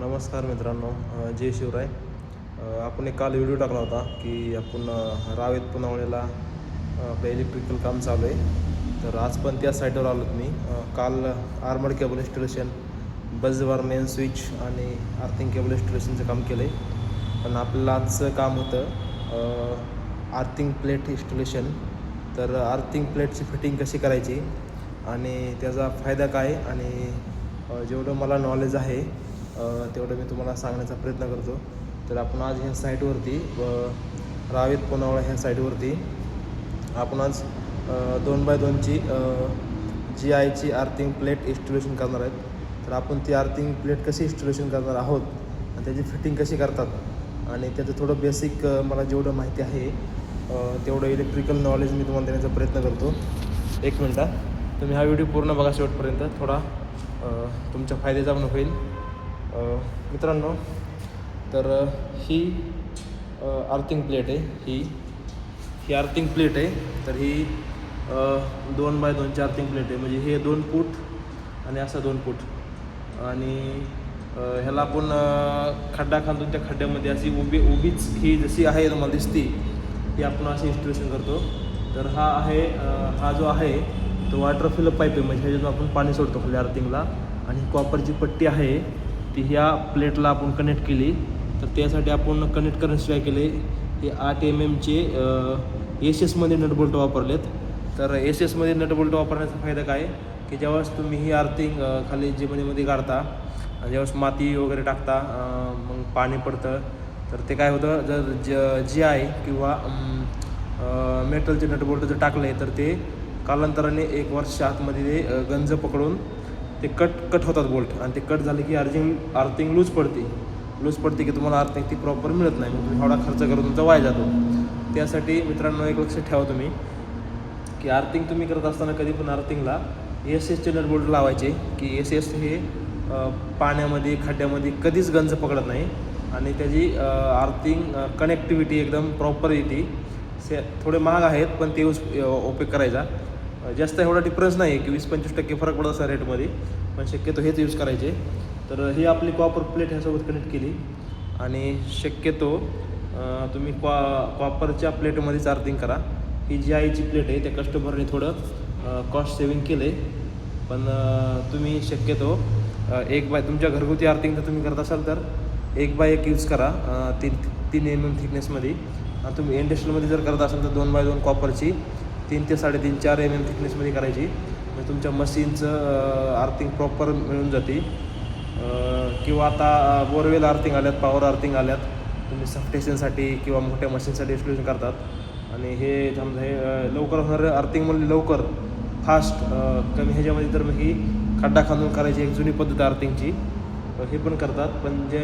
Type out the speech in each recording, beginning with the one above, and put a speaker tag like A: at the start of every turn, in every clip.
A: नमस्कार मित्रांनो जय शिवराय. आपण एक काल व्हिडिओ टाकला होता की आपण रावेत पुनावळेला आपलं इलेक्ट्रिकल काम चालू आहे. तर आज पण त्या साईटवर आलो मी. काल आर्मड केबल इन्स्टॉलेशन बजवार मेन स्विच आणि आर्थिंग केबल इन्स्टॉलेशनचं काम केलं आहे पण आपल्याला आजचं काम होतं आर्थिंग प्लेट इन्स्टॉलेशन तर आर्थिंग प्लेटची फिटिंग कशी करायची आणि त्याचा फायदा काय आणि जेवढं मला नॉलेज आहे तेवढं मी तुम्हाला सांगण्याचा प्रयत्न करतो. तर आपण आज ह्या साईटवरती रावेत पुनावळा ह्या साईटवरती आपण आज दोन बाय दोनची जी आयची आर्थिंग प्लेट इन्स्टॉलेशन करणार आहेत. तर आपण ती आर्थिंग प्लेट कशी इन्स्टॉलेशन करणार आहोत आणि त्याची फिटिंग कशी करतात आणि त्याचं थोडं बेसिक मला जेवढं माहिती आहे तेवढं इलेक्ट्रिकल नॉलेज मी तुम्हाला देण्याचा प्रयत्न करतो. एक मिनटा. तुम्ही हा व्हिडिओ पूर्ण बघा शेवटपर्यंत. थोडा तुमच्या फायद्याचा पण होईल. मित्रांनो तर ही अर्थिंग प्लेट आहे. ही ही अर्थिंग प्लेट आहे. तर ही दोन बाय दोनची अर्थिंग प्लेट आहे. म्हणजे हे दोन फूट आणि असं दोन फूट. आणि ह्याला आपण खड्डा खांदून त्या खड्ड्यामध्ये अशी उभी उभीच ही जशी आहे तुम्हाला दिसती ती आपण अशी इन्स्टॉलेशन करतो. तर हा आहे हा जो आहे तो वॉटर फिलअप पाईप आहे. म्हणजे ह्याच्यातून आपण पाणी सोडतो खाली अर्थिंगला आणि कॉपरची पट्टी आहे. ती ह्या प्लेटला आपण कनेक्ट केली. तर त्यासाठी आपण कनेक्ट करण्याशिवाय केले. हे आठ एम एमचे एस एसमध्ये नटबोल्ट वापरलेत. तर एस एसमध्ये नटबोल्ट वापरण्याचा फायदा काय? की ज्यावेळेस तुम्ही ही अर्थिंग खाली जमिनीमध्ये काढता ज्यावेळेस माती वगैरे टाकता मग पाणी पडतं तर ते काय होतं? जर ज जी आहे किंवा मेटलचे नटबोल्ट जर टाकले तर ते कालांतराने एक वर्ष आतमध्ये ते गंज पकडून ते कट कट होतात बोल्ट आणि ते कट झाले की अर्थिंग आर्थिंग लूज पडते. लूज पडते की तुम्हाला आर्थिंग ती प्रॉपर मिळत नाही. मग तुम्ही एवढा खर्च करून तुमचा वाया जातो. त्यासाठी मित्रांनो एक लक्ष ठेवा तुम्ही की अर्थिंग तुम्ही करत असताना कधी पण आर्थिंगला एस एसचे नट बोल्ट लावायचे की एस एस हे पाण्यामध्ये खड्ड्यामध्ये कधीच गंज पकडत नाही. आणि त्याची आर्थिंग कनेक्टिव्हिटी एकदम प्रॉपर येते. से थोडे महाग आहेत पण ते यूज उपयोग करायचा. जास्त एवढा डिफरन्स नाही आहे की वीस पंचवीस टक्के फरक पडत असा रेटमध्ये पण शक्यतो हेच यूज करायचे. तर ही आपली कॉपर प्लेट ह्यासोबत कनेक्ट केली. आणि शक्यतो तुम्ही कॉ कॉपरच्या प्लेटमध्येच चार्जिंग करा. ही जी आईची प्लेट आहे त्या कस्टमरने थोडं कॉस्ट सेविंग केलं आहे पण तुम्ही शक्यतो एक बाय तुमच्या घरगुती आर्थिंग जर तुम्ही करत असाल तर एक बाय एक यूज करा तीन तीन एम एम थिकनेसमध्ये आणि तुम्ही इंडस्ट्रीमध्ये जर करत असाल तर दोन बाय दोन कॉपरची तीन ते साडेतीन चार एम एम थिकनेसमध्ये करायची. म्हणजे तुमच्या मशीनचं आर्थिंग प्रॉपर मिळून जाते. किंवा आता बोरवेल आर्थिंग आल्यात पॉवर आर्थिंग आल्यात. तुम्ही सबस्टेशनसाठी किंवा मोठ्या मशीनसाठी इन्स्टॉलेशन करतात. आणि हे समजा हे लवकर होणारं आर्थिंग म्हणजे लवकर फास्ट कमी ह्याच्यामध्ये तर मग ही खड्डा खांदून करायची एक जुनी पद्धत आर्थिंगची हे पण करतात. पण जे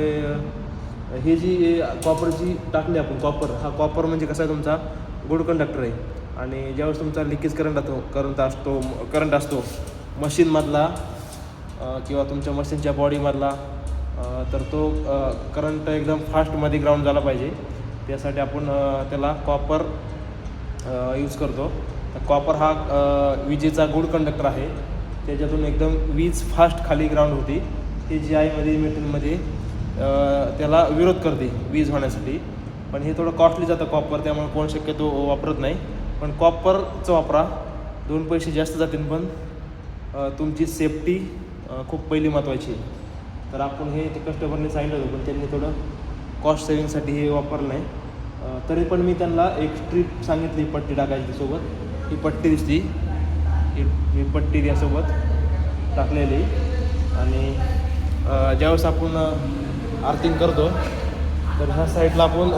A: हे जी कॉपरची टाकली आपण कॉपर हा कॉपर म्हणजे कसा आहे तुमचा? गुड कंडक्टर आहे. आणि ज्यावेळेस तुमचा लिकेज करंट असतो करंट असतो करंट असतो मशीनमधला किंवा तुमच्या मशीनच्या बॉडीमधला तर तो करंट एकदम फास्टमध्ये ग्राउंड झाला पाहिजे. त्यासाठी आपण त्याला कॉपर यूज करतो. तर कॉपर हा विजेचा गुड कंडक्टर आहे. त्याच्यातून एकदम वीज फास्ट खाली ग्राउंड होती. ते जी आयमध्ये मेटलमध्ये त्याला विरोध करते वीज होण्यासाठी. पण हे थोडं कॉस्टली जातं कॉपर त्यामुळे कोण शक्यतो वापरत नाही. पण कॉपरचं वापरा. दोन पैसे जास्त जातील पण तुमची सेफ्टी खूप पहिली महत्त्वाची आहे. तर आपण हे ते कस्टमरने सांगितलं होतं पण त्यांनी थोडं कॉस्ट सेविंगसाठी हे वापरलं नाही. तरी पण मी त्यांना एक स्ट्रीप सांगितली पट्टी टाकायची सोबत. ही पट्टी दिसती. ही ही पट्टी त्यासोबत टाकलेली. आणि ज्यावेळेस आपण आर्थिंग करतो तर ह्या साईडला आपण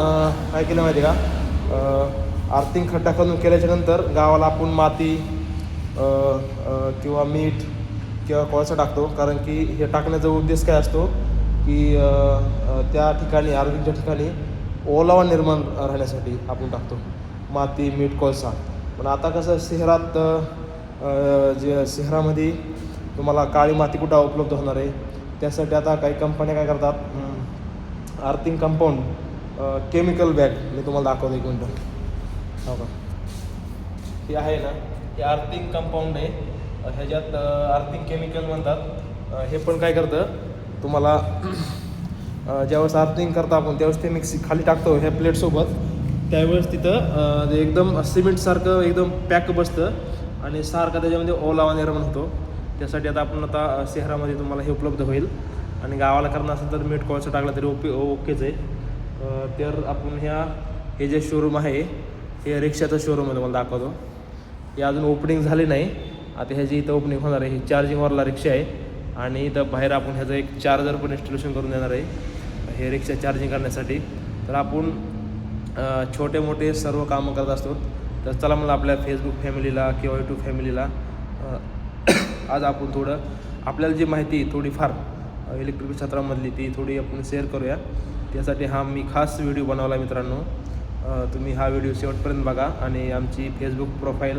A: काय केलं माहिती आहे का? आर्थिंग खड्डा खणून केल्याच्यानंतर गावाला आपण माती किंवा मीठ किंवा कोळसा टाकतो. कारण की हे टाकण्याचा उद्देश काय असतो की त्या ठिकाणी आर्थिंगच्या ठिकाणी ओलावा निर्माण राहण्यासाठी आपण टाकतो. माती मीठ कोळसा. पण आता कसं शहरात जे शहरामध्ये तुम्हाला काळी माती कुठं उपलब्ध होणार आहे? त्यासाठी आता काही कंपन्या काय करतात? आर्थिंग कंपाऊंड केमिकल बॅग मी तुम्हाला दाखवतो एक मिनटं. हो का? हे आहे ना हे आर्थिंग कंपाऊंड आहे. ह्याच्यात आर्थिंग केमिकल म्हणतात. हे पण काय करतं तुम्हाला ज्यावेळेस अर्थिंग करतो आपण त्यावेळेस ते मिक्सी खाली टाकतो ह्या प्लेटसोबत त्यावेळेस तिथं एकदम सिमेंटसारखं एकदम पॅक बसतं आणि सारखं त्याच्यामध्ये ओलावा निर्माण होतो. त्यासाठी आता आपण आता शहरामध्ये तुम्हाला हे उपलब्ध होईल. आणि गावाला करणं असेल तर मीठ कोळसा टाकला तरी ओके ओकेच आहे. तर आपण ह्या हे जे शोरूम आहे हे रिक्षाचं शोरूम आहे तुम्हाला दाखवतो. हे अजून ओपनिंग झाली नाही. आता ह्याची इथं ओपनिंग होणार आहे. ही चार्जिंगवरला रिक्षा आहे. आणि इथं बाहेर आपण ह्याचं एक चार्जर पण इन्स्टॉलेशन करून देणार आहे. हे रिक्षा चार्जिंग करण्यासाठी. तर आपण छोटे मोठे सर्व कामं करत असतो. तर चला मला आपल्या फेसबुक फॅमिलीला किंवा यूट्यूब फॅमिलीला आज आपण थोडं आपल्याला जी माहिती थोडीफार इलेक्ट्रिक क्षेत्रामधली ती थोडी आपण शेअर करूया. त्यासाठी हा मी खास व्हिडिओ बनवला मित्रांनो. तुम्ही हा व्हिडिओ शेवटपर्यंत बघा आणि आमची फेसबुक प्रोफाईल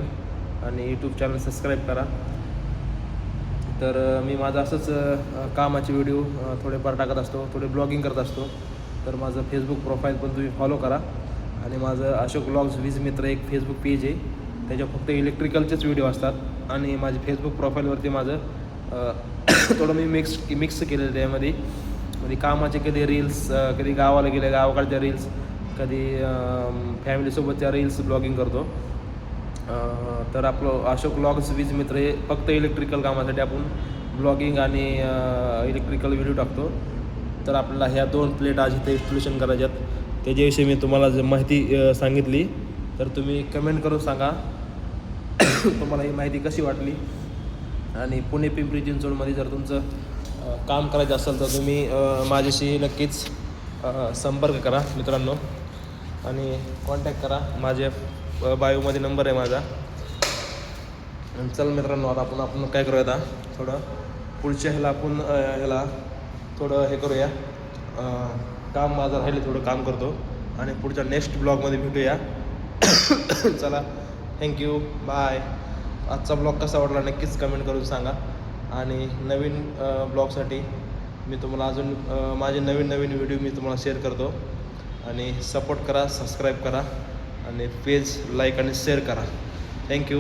A: आणि यूट्यूब चॅनल सबस्क्राईब करा. तर मी माझं असंच कामाचे व्हिडिओ थोडेफार टाकत असतो थोडे ब्लॉगिंग करत असतो. तर माझं फेसबुक प्रोफाईल पण तुम्ही फॉलो करा. आणि माझं अशोक ब्लॉग्स वीज मित्र एक फेसबुक पेज आहे. त्याच्या फक्त इलेक्ट्रिकलचेच व्हिडिओ असतात. आणि माझी फेसबुक प्रोफाईलवरती माझं थोडं मी मिक्स मिक्स केलेलं त्यामध्ये म्हणजे कामाचे कधी रील्स कधी गावाला गेले गावाकडच्या रील्स कधी फॅमिलीसोबतच्या रील्स ब्लॉगिंग करतो. तर आपलं अशोक ब्लॉग्स वीज मित्र हे फक्त इलेक्ट्रिकल कामासाठी आपण ब्लॉगिंग आणि इलेक्ट्रिकल व्हिडिओ टाकतो. तर आपल्याला ह्या दोन प्लेट आज इथे इन्स्टॉलेशन करायच्यात. त्याच्याविषयी मी तुम्हाला जर माहिती सांगितली तर तुम्ही कमेंट करून सांगा. तुम्हाला ही माहिती कशी वाटली? आणि पुणे पिंपरी चिंचवडमध्ये जर तुमचं काम करायचं असेल तर तुम्ही माझ्याशी नक्कीच संपर्क करा मित्रांनो. आणि कॉन्टॅक्ट करा. माझ्या बायोमध्ये नंबर आहे माझा. चल मित्रांनो आता आपण आपण काय करूया आता? थोडं पुढच्या ह्याला आपण ह्याला थोडं हे करूया. काम माझं राहिले थोडं काम करतो. आणि पुढच्या नेक्स्ट ब्लॉगमध्ये भेटूया. चला थँक्यू बाय आजचा ब्लॉग कसा वाटला नक्कीच कमेंट करून सांगा. आणि नवीन ब्लॉगसाठी मी तुम्हाला अजून माझे नवीन नवीन व्हिडिओ मी तुम्हाला शेअर करतो. आणि सपोर्ट करा सबस्क्राईब करा आणि पेज लाईक आणि शेअर करा. Thank you